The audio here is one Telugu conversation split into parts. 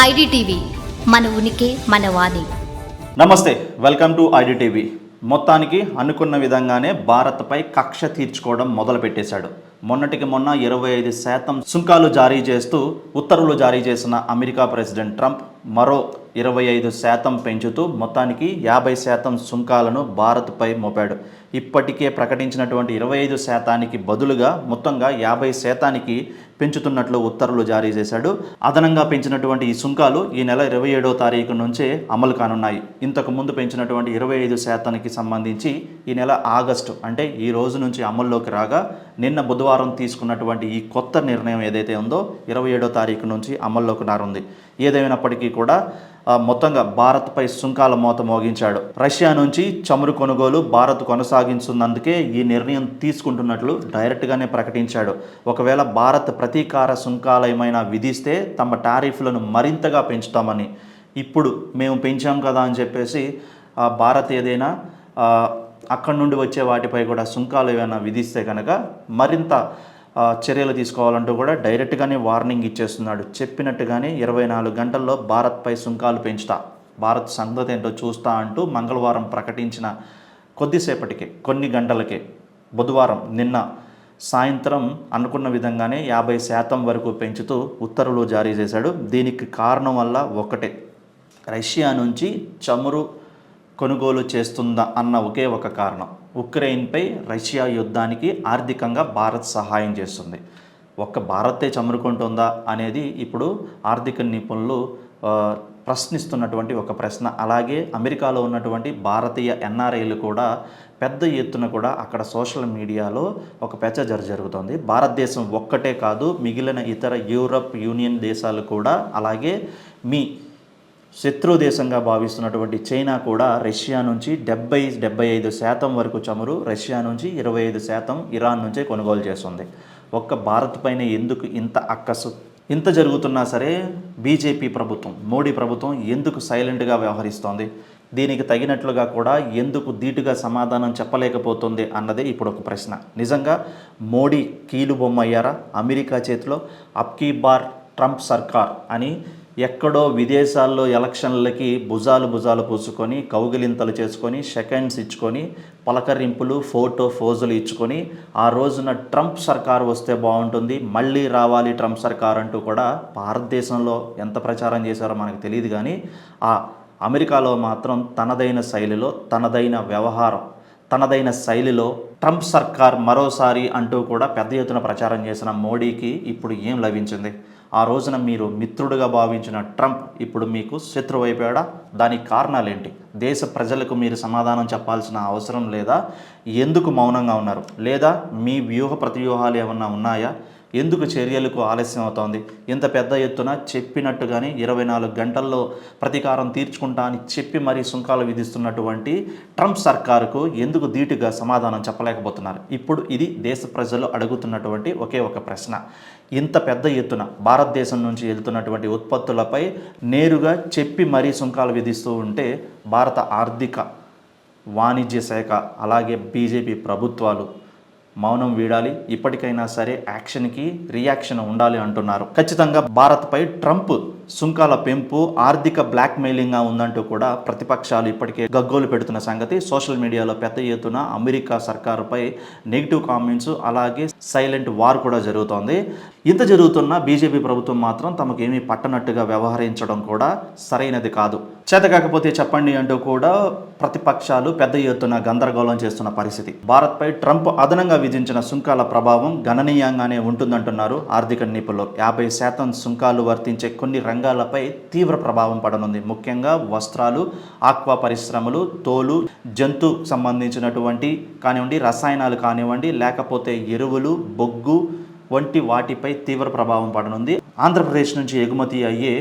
ఐడిటీవీ మన ఉనికి మన వాణి. నమస్తే వెల్కమ్ టు ఐడిటీవీ. మొత్తానికి అనుకున్న విధంగానే భారత్పై కక్ష తీర్చుకోవడం మొదలుపెట్టేశాడు. మొన్నటికి మొన్న ఇరవై ఐదు శాతం సుంకాలు జారీ చేస్తూ ఉత్తర్వులు జారీ చేసిన అమెరికా ప్రెసిడెంట్ ట్రంప్ మరో ఇరవై ఐదు శాతం పెంచుతూ మొత్తానికి యాభై శాతం సుంకాలను భారత్పై మోపాడు. ఇప్పటికే ప్రకటించినటువంటి ఇరవై ఐదు శాతానికి బదులుగా మొత్తంగా యాభై శాతానికి పెంచుతున్నట్లు ఉత్తర్వులు జారీ చేశాడు. అదనంగా పెంచినటువంటి ఈ సుంకాలు ఈ నెల ఇరవై ఏడో తారీఖు నుంచే అమలు కానున్నాయి. ఇంతకు ముందు పెంచినటువంటి ఇరవై ఐదు శాతానికి సంబంధించి ఈ నెల ఆగస్టు అంటే ఈ రోజు నుంచి అమల్లోకి రాగా నిన్న బుధవారం తీసుకున్నటువంటి ఈ కొత్త నిర్ణయం ఏదైతే ఉందో ఇరవై ఏడో తారీఖు నుంచి అమల్లోకి నారుంది. ఏదేమైనప్పటికీ కూడా మొత్తంగా భారత్పై సుంకాల మోత మోగించాడు. రష్యా నుంచి చమురు కొనుగోలు భారత్ కొనసాగించున్నందుకే ఈ నిర్ణయం తీసుకుంటున్నట్లు డైరెక్ట్గానే ప్రకటించాడు. ఒకవేళ భారత్ ప్రతీకార సుంకాలు ఏమైనా విధిస్తే తమ టారిఫ్లను మరింతగా పెంచుతామని. ఇప్పుడు మేము పెంచాం కదా అని చెప్పేసి భారత్ ఏదైనా అక్కడి నుండి వచ్చే వాటిపై కూడా సుంకాలు ఏమైనా విధిస్తే కనుక మరింత చర్యలు తీసుకోవాలంటూ కూడా డైరెక్ట్గానే వార్నింగ్ ఇచ్చేస్తున్నాడు. చెప్పినట్టుగానే ఇరవై నాలుగు గంటల్లో భారత్పై సుంకాలు పెంచుతా. భారత్ సంగతి ఏంటో చూస్తా అంటూ మంగళవారం ప్రకటించిన కొద్దిసేపటికే కొన్ని గంటలకే బుధవారం నిన్న సాయంత్రం అనుకున్న విధంగానే యాభై శాతం వరకు పెంచుతూ ఉత్తర్వులు జారీ చేశాడు. దీనికి కారణం వల్ల ఒకటే. రష్యా నుంచి చమురు కొనుగోలు చేస్తుందా అన్న ఒకే ఒక కారణం. ఉక్రెయిన్పై రష్యా యుద్ధానికి ఆర్థికంగా భారత్ సహాయం చేస్తుంది. ఒక్క భారతే చమురుకుంటుందా అనేది ఇప్పుడు ఆర్థిక నిపుణులు ప్రశ్నిస్తున్నటువంటి ఒక ప్రశ్న. అలాగే అమెరికాలో ఉన్నటువంటి భారతీయ ఎన్ఆర్ఐలు కూడా పెద్ద ఎత్తున కూడా అక్కడ సోషల్ మీడియాలో ఒక పెచ్చ జర జరుగుతోంది. భారతదేశం ఒక్కటే కాదు మిగిలిన ఇతర యూరప్ యూనియన్ దేశాలు కూడా అలాగే మీ శత్రు దేశంగా భావిస్తున్నటువంటి చైనా కూడా రష్యా నుంచి డెబ్బై డెబ్బై ఐదు శాతం వరకు చమురు రష్యా నుంచి ఇరవై ఐదు శాతం ఇరాన్ నుంచే కొనుగోలు చేస్తుంది. ఒక్క భారత్ పైన ఎందుకు ఇంత అక్కసు? ఇంత జరుగుతున్నా సరే బీజేపీ ప్రభుత్వం మోడీ ప్రభుత్వం ఎందుకు సైలెంట్గా వ్యవహరిస్తోంది? దీనికి తగినట్లుగా కూడా ఎందుకు ధీటుగా సమాధానం చెప్పలేకపోతుంది అన్నదే ఇప్పుడు ఒక ప్రశ్న. నిజంగా మోడీ కీలు బొమ్మ అయ్యారా అమెరికా చేతిలో అప్కీ బార్ ట్రంప్ సర్కార్ అని ఎక్కడో విదేశాల్లో ఎలక్షన్లకి భుజాలు భుజాలు పూసుకొని కౌగిలింతలు చేసుకొని సెకండ్స్ ఇచ్చుకొని పలకరింపులు ఫోటో ఫోజులు ఇచ్చుకొని ఆ రోజున ట్రంప్ సర్కార్ వస్తే బాగుంటుంది మళ్ళీ రావాలి ట్రంప్ సర్కార్ అంటూ కూడా భారతదేశంలో ఎంత ప్రచారం చేశారో మనకు తెలియదు కానీ ఆ అమెరికాలో మాత్రం తనదైన శైలిలో తనదైన వ్యవహారం తనదైన శైలిలో ట్రంప్ సర్కార్ మరోసారి అంటూ కూడా పెద్ద ఎత్తున ప్రచారం చేసిన మోడీకి ఇప్పుడు ఏం లభించింది? ఆ రోజున మీరు మిత్రుడుగా భావించిన ట్రంప్ ఇప్పుడు మీకు శత్రువు అయిపోయాడా? దానికి కారణాలేంటి? దేశ ప్రజలకు మీరు సమాధానం చెప్పాల్సిన అవసరం లేదా? ఎందుకు మౌనంగా ఉన్నారు? లేదా మీ వ్యూహ ప్రతివ్యూహాలు ఏమన్నా ఉన్నాయా? ఎందుకు చర్యలకు ఆలస్యం అవుతోంది? ఇంత పెద్ద ఎత్తున చెప్పినట్టుగానే ఇరవై నాలుగు గంటల్లో ప్రతీకారం తీర్చుకుంటా అని చెప్పి మరీ సుంకాలు విధిస్తున్నటువంటి ట్రంప్ సర్కారుకు ఎందుకు ధీటుగా సమాధానం చెప్పలేకపోతున్నారు? ఇప్పుడు ఇది దేశ ప్రజలు అడుగుతున్నటువంటి ఒకే ఒక ప్రశ్న. ఇంత పెద్ద ఎత్తున భారతదేశం నుంచి వెళ్తున్నటువంటి ఉత్పత్తులపై నేరుగా చెప్పి మరీ సుంకాలు విధిస్తూ ఉంటే భారత ఆర్థిక వాణిజ్య శాఖ అలాగే బీజేపీ ప్రభుత్వాలు మౌనం వీడాలి. ఇప్పటికైనా సరే యాక్షన్కి రియాక్షన్ ఉండాలి అంటున్నారు. ఖచ్చితంగా భారత్పై ట్రంప్ సుంకాల పెంపు ఆర్థిక బ్లాక్మెయిలింగ్గా ఉందంటూ కూడా ప్రతిపక్షాలు ఇప్పటికే గగ్గోలు పెడుతున్న సంగతి. సోషల్ మీడియాలో పెద్ద ఎత్తున అమెరికా సర్కారుపై నెగిటివ్ కామెంట్స్ అలాగే సైలెంట్ వార్ కూడా జరుగుతోంది. ఇంత జరుగుతున్న బీజేపీ ప్రభుత్వం మాత్రం తమకేమీ పట్టనట్టుగా వ్యవహరించడం కూడా సరైనది కాదు. చేత కాకపోతే చెప్పండి అంటూ కూడా ప్రతిపక్షాలు పెద్ద ఎత్తున గందరగోళం చేస్తున్న పరిస్థితి. భారత్పై ట్రంప్ అదనంగా విధించిన సుంకాల ప్రభావం గణనీయంగానే ఉంటుందంటున్నారు ఆర్థిక నిపుణులు. యాభై శాతం సుంకాలు వర్తించే కొన్ని రంగాలపై తీవ్ర ప్రభావం పడనుంది. ముఖ్యంగా వస్త్రాలు ఆక్వా పరిశ్రమలు తోలు జంతు సంబంధించినటువంటి కానివ్వండి రసాయనాలు కానివ్వండి లేకపోతే ఎరువులు బొగ్గు వంటి వాటిపై తీవ్ర ప్రభావం పడనుంది. ఆంధ్రప్రదేశ్ నుంచి ఎగుమతి అయ్యే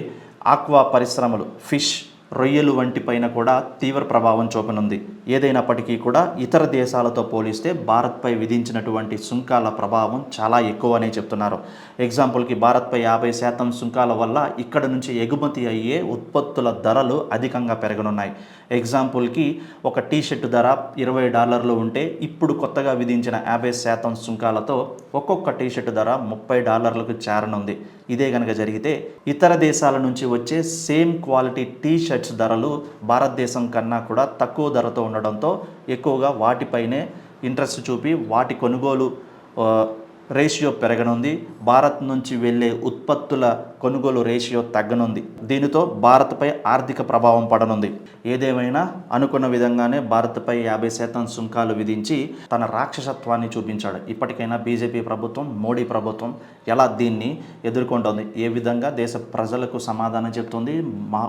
ఆక్వా పరిశ్రమలు ఫిష్ రొయ్యలు వంటి పైన కూడా తీవ్ర ప్రభావం చూపనుంది. ఏదైనప్పటికీ కూడా ఇతర దేశాలతో పోలిస్తే భారత్పై విధించినటువంటి సుంకాల ప్రభావం చాలా ఎక్కువనే చెప్తున్నారు. ఎగ్జాంపుల్కి భారత్పై యాభై శాతం సుంకాల వల్ల ఇక్కడ నుంచి ఎగుమతి అయ్యే ఉత్పత్తుల ధరలు అధికంగా పెరగనున్నాయి. ఎగ్జాంపుల్కి ఒక టీ షర్ట్ ధర ఇరవై డాలర్లు ఉంటే ఇప్పుడు కొత్తగా విధించిన యాభై శాతం సుంకాలతో ఒక్కొక్క టీ షర్ట్ ధర ముప్పై డాలర్లకు చేరనుంది. ఇదే కనుక జరిగితే ఇతర దేశాల నుంచి వచ్చే సేమ్ క్వాలిటీ టీ షర్ట్ చర్చ్ ధరలు భారతదేశం కన్నా కూడా తక్కువ ధరతో ఉండడంతో ఎక్కువగా వాటిపైనే ఇంట్రెస్ట్ చూపి వాటి కొనుగోలు రేషియో పెరగనుంది. భారత్ నుంచి వెళ్ళే ఉత్పత్తుల కొనుగోలు రేషియో తగ్గనుంది. దీనితో భారత్పై ఆర్థిక ప్రభావం పడనుంది. ఏదేమైనా అనుకున్న విధంగానే భారత్పై యాభై శాతం సుంకాలు విధించి తన రాక్షసత్వాన్ని చూపించాడు. ఇప్పటికైనా బీజేపీ ప్రభుత్వం మోడీ ప్రభుత్వం ఎలా దీన్ని ఎదుర్కొంటోంది? ఏ విధంగా దేశ ప్రజలకు సమాధానం చెప్తుంది? మా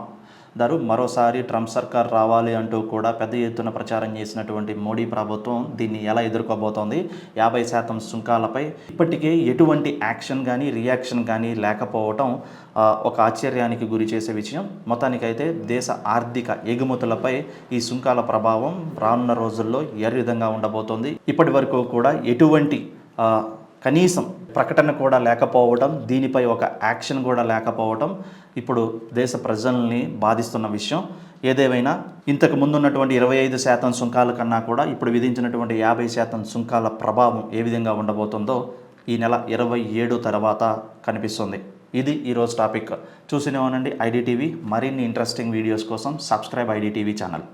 దారు మరోసారి ట్రంప్ సర్కార్ రావాలి అంటూ కూడా పెద్ద ఎత్తున ప్రచారం చేసినటువంటి మోడీ ప్రభుత్వం దీన్ని ఎలా ఎదుర్కోబోతోంది? యాభై శాతం సుంకాలపై ఇప్పటికే ఎటువంటి యాక్షన్ కానీ రియాక్షన్ కానీ లేకపోవటం ఒక ఆశ్చర్యానికి గురి చేసే విషయం. మొత్తానికైతే దేశ ఆర్థిక ఎగుమతులపై ఈ సుంకాల ప్రభావం రానున్న రోజుల్లో ఏ విధంగా ఉండబోతోంది? ఇప్పటి వరకు కూడా ఎటువంటి కనీసం ప్రకటన కూడా లేకపోవడం దీనిపై ఒక యాక్షన్ కూడా లేకపోవడం ఇప్పుడు దేశ ప్రజల్ని బాధిస్తున్న విషయం. ఏదేమైనా ఇంతకు ముందున్నటువంటి ఇరవై ఐదు శాతం సుంకాల కన్నా కూడా ఇప్పుడు విధించినటువంటి యాభై శాతం సుంకాల ప్రభావం ఏ విధంగా ఉండబోతుందో ఈ నెల ఇరవై ఏడు తర్వాత కనిపిస్తుంది. ఇది ఈరోజు టాపిక్. చూసినవనండి ఉండండి ఐడిటీవీ మరిన్ని ఇంట్రెస్టింగ్ వీడియోస్ కోసం సబ్స్క్రైబ్ ఐడిటీవీ ఛానల్.